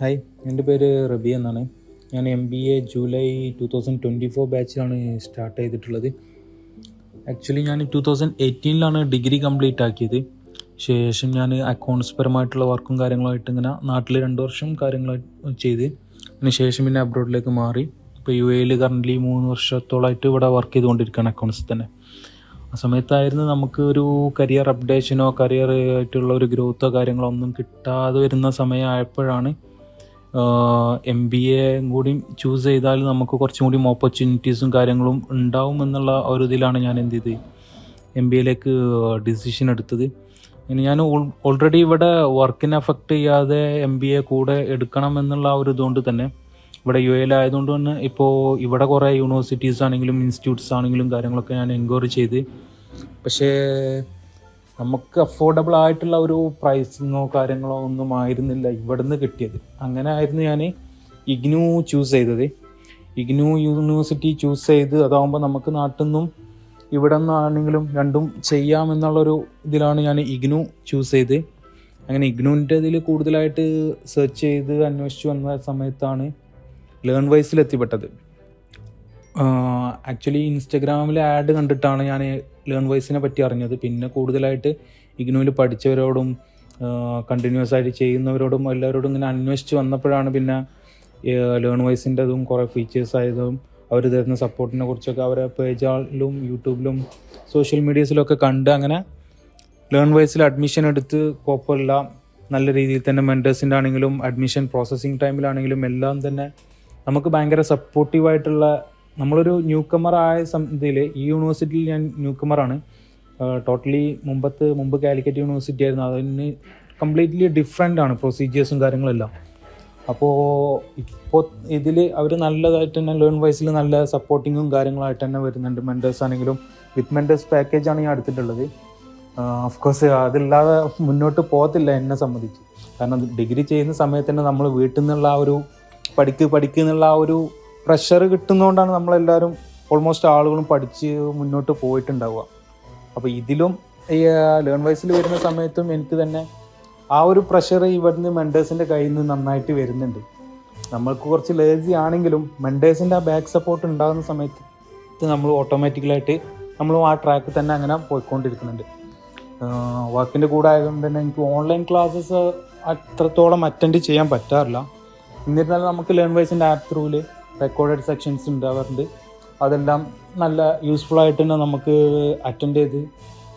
Hi എന്റെ പേര് റബി എന്നാണ്. ഞാൻ M B A July two thousand twenty four ബാച്ചിലാണ് start ചെയ്തിട്ടുള്ളത്. ആക്ച്വലി ഞാൻ ടു തൗസൻഡ് എയ്റ്റീനിലാണ് ഡിഗ്രി കംപ്ലീറ്റ് ആക്കിയത്. ശേഷം ഞാൻ അക്കൗണ്ട്സ് പരമായിട്ടുള്ള വർക്കും കാര്യങ്ങളായിട്ട് ഇങ്ങനെ നാട്ടിൽ രണ്ട് വർഷം കാര്യങ്ങളായിട്ട് ചെയ്ത്. അതിന് ശേഷം പിന്നെ അബ്രോഡിലേക്ക് മാറി. ഇപ്പോൾ യു എയിൽ കറന്റ്ലി മൂന്ന് വർഷത്തോളമായിട്ട് ഇവിടെ വർക്ക് ചെയ്തുകൊണ്ടിരിക്കുകയാണ് അക്കൗണ്ട്സ് തന്നെ. ആ സമയത്തായിരുന്നു നമുക്ക് ഒരു കരിയർ അപ്ഡേഷനോ കരിയർ ആയിട്ടുള്ള ഒരു ഗ്രോത്തോ കാര്യങ്ങളോ ഒന്നും കിട്ടാതെ വരുന്ന സമയമായപ്പോഴാണ് എം ബി എ കൂടി ചൂസ് ചെയ്താൽ നമുക്ക് കുറച്ചും കൂടി ഓപ്പർച്യൂണിറ്റീസും കാര്യങ്ങളും ഉണ്ടാവും എന്നുള്ള ഒരു ഇതിലാണ് ഞാൻ എന്ത് ചെയ്ത് എം ബി എയിലേക്ക് ഡിസിഷൻ എടുത്തത്. ഇനി ഞാൻ ഓൾറെഡി ഇവിടെ വർക്കിനെ അഫക്റ്റ് ചെയ്യാതെ എം ബി എ കൂടെ എടുക്കണം എന്നുള്ള ഒരു ഇതുകൊണ്ട് തന്നെ ഇവിടെ യു എയിലായതുകൊണ്ട് തന്നെ ഇപ്പോൾ ഇവിടെ കുറേ യൂണിവേഴ്സിറ്റീസ് ആണെങ്കിലും ഇൻസ്റ്റിറ്റ്യൂട്ട്സ് ആണെങ്കിലും കാര്യങ്ങളൊക്കെ ഞാൻ എൻക്വയറി ചെയ്ത്. പക്ഷേ നമുക്ക് അഫോർഡബിൾ ആയിട്ടുള്ള ഒരു പ്രൈസിങ്ങോ കാര്യങ്ങളോ ഒന്നും ആയിരുന്നില്ല ഇവിടുന്ന് കിട്ടിയത്. അങ്ങനെ ആയിരുന്നു ഞാൻ ഇഗ്നു ചൂസ് ചെയ്തത്. ഇഗ്നു യൂണിവേഴ്സിറ്റി ചൂസ് ചെയ്ത് അതാകുമ്പോൾ നമുക്ക് നാട്ടിൽ നിന്നും ഇവിടെ നിന്നാണെങ്കിലും രണ്ടും ചെയ്യാമെന്നുള്ളൊരു ഇതിലാണ് ഞാൻ ഇഗ്നു ചൂസ് ചെയ്ത്. അങ്ങനെ ഇഗ്നുവിന്റെ ഇതിൽ കൂടുതലായിട്ട് സെർച്ച് ചെയ്ത് അന്വേഷിച്ച് വന്ന സമയത്താണ് ലേൺ വൈസിൽ എത്തിപ്പെട്ടത് ആക്ച്വലി ഇൻസ്റ്റഗ്രാമിൽ ആഡ് കണ്ടിട്ടാണ് ഞാൻ ലേൺ വോയ്സിനെ പറ്റി അറിഞ്ഞത്. പിന്നെ കൂടുതലായിട്ട് ഇഗ്നോയിൽ പഠിച്ചവരോടും കണ്ടിന്യൂസ് ആയിട്ട് ചെയ്യുന്നവരോടും എല്ലാവരോടും ഇങ്ങനെ അന്വേഷിച്ച് വന്നപ്പോഴാണ് പിന്നെ ലേൺ വോയ്സിന്റെതും കുറേ ഫീച്ചേഴ്സ് ആയതും അവർ തരുന്ന സപ്പോർട്ടിനെ കുറിച്ചൊക്കെ അവരെ പേജുകളിലും യൂട്യൂബിലും സോഷ്യൽ മീഡിയസിലൊക്കെ കണ്ട് അങ്ങനെ ലേൺ വൈസിൽ അഡ്മിഷൻ എടുത്ത് കുഴപ്പമില്ല. നല്ല രീതിയിൽ തന്നെ മെന്റേഴ്സിന്റെ ആണെങ്കിലും അഡ്മിഷൻ പ്രോസസ്സിങ് ടൈമിലാണെങ്കിലും എല്ലാം തന്നെ നമുക്ക് ഭയങ്കര സപ്പോർട്ടീവായിട്ടുള്ള നമ്മളൊരു ന്യൂ കമർ ആയ ഇതിൽ ഈ യൂണിവേഴ്സിറ്റിയിൽ ഞാൻ ന്യൂ കമറാണ് ടോട്ടലി മുമ്പത്ത് മുമ്പ് കാലിക്കറ്റ് യൂണിവേഴ്സിറ്റി ആയിരുന്നു. അതിന് കംപ്ലീറ്റ്ലി ഡിഫറെന്റ് ആണ് പ്രൊസീജിയേഴ്സും കാര്യങ്ങളെല്ലാം അപ്പോൾ ഇപ്പോൾ ഇതിൽ അവർ നല്ലതായിട്ട് തന്നെ ലേൺ വൈസിൽ നല്ല സപ്പോർട്ടിങ്ങും കാര്യങ്ങളായിട്ട് തന്നെ വരുന്നുണ്ട്. മെന്റേഴ്സ് ആണെങ്കിലും വിത്ത് മെന്റേഴ്സ് ആണ് ഞാൻ എടുത്തിട്ടുള്ളത്. ഓഫ് കോഴ്സ് അതില്ലാതെ മുന്നോട്ട് പോകത്തില്ല എന്നെ സംബന്ധിച്ച്. കാരണം ഡിഗ്രി ചെയ്യുന്ന സമയത്ത് തന്നെ നമ്മൾ വീട്ടിൽ നിന്നുള്ള ആ ഒരു പഠിക്ക് പഠിക്കുന്നുള്ള ആ ഒരു പ്രഷർ കിട്ടുന്നതുകൊണ്ടാണ് നമ്മളെല്ലാവരും ഓൾമോസ്റ്റ് ആളുകളും പഠിച്ച് മുന്നോട്ട് പോയിട്ടുണ്ടാവുക. അപ്പോൾ ഇതിലും ഈ ലേൺ വൈസിൽ വരുന്ന സമയത്തും എനിക്ക് തന്നെ ആ ഒരു പ്രഷർ ഇവിടുന്ന് മെൻഡേഴ്സിന്റെ കയ്യിൽ നിന്ന് നന്നായിട്ട് വരുന്നുണ്ട്. നമ്മൾക്ക് കുറച്ച് ലേസി ആണെങ്കിലും മെൻഡേഴ്സിന്റെ ആ ബാക്ക് സപ്പോർട്ട് ഉണ്ടാകുന്ന സമയത്ത് നമ്മൾ ഓട്ടോമാറ്റിക്കലായിട്ട് നമ്മൾ ആ ട്രാക്ക് തന്നെ അങ്ങനെ പോയിക്കൊണ്ടിരിക്കുന്നുണ്ട്. വർക്കിന്റെ കൂടെ ആയതുകൊണ്ട് തന്നെ എനിക്ക് ഓൺലൈൻ ക്ലാസ്സസ് അത്രത്തോളം അറ്റൻഡ് ചെയ്യാൻ പറ്റാറില്ല. എന്നിരുന്നാലും നമുക്ക് ലേൺ വൈസിന്റെ ആപ്പ് ത്രൂവിൽ റെക്കോർഡഡ് സെക്ഷൻസ് ഉണ്ടാവാറുണ്ട് അതെല്ലാം നല്ല യൂസ്ഫുൾ ആയിട്ട് തന്നെ നമുക്ക് അറ്റൻഡ് ചെയ്ത്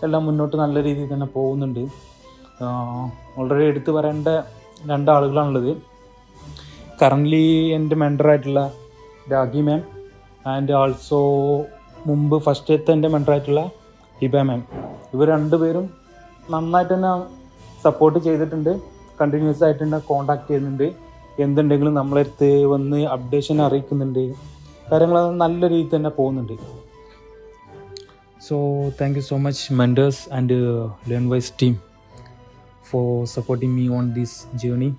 എല്ലാം മുന്നോട്ട് നല്ല രീതിയിൽ തന്നെ പോകുന്നുണ്ട്. ഓൾറെഡി എടുത്തു പറയേണ്ട രണ്ടാളുകളാണുള്ളത് കറന്റ്ലി എന്റെ മെൻഡറായിട്ടുള്ള രാഗി മാം ആൻഡ് ആൾസോ മുമ്പ് ഫസ്റ്റത്തെ എന്റെ മെൻഡറായിട്ടുള്ള ഹിബ മാം ഇവർ രണ്ടുപേരും നന്നായിട്ട് തന്നെ സപ്പോർട്ട് ചെയ്തിട്ടുണ്ട്. കണ്ടിന്യൂസ് ആയിട്ട് തന്നെ കോണ്ടാക്ട് ചെയ്യുന്നുണ്ട്. എന്തുണ്ടെങ്കിലും നമ്മളടുത്ത് വന്ന് അപ്ഡേഷൻ അറിയിക്കുന്നുണ്ട്. കാര്യങ്ങൾ നല്ല രീതിയിൽ തന്നെ പോകുന്നുണ്ട്. So thank you so much mentors and learn wise team for supporting me on this journey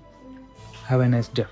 have a nice day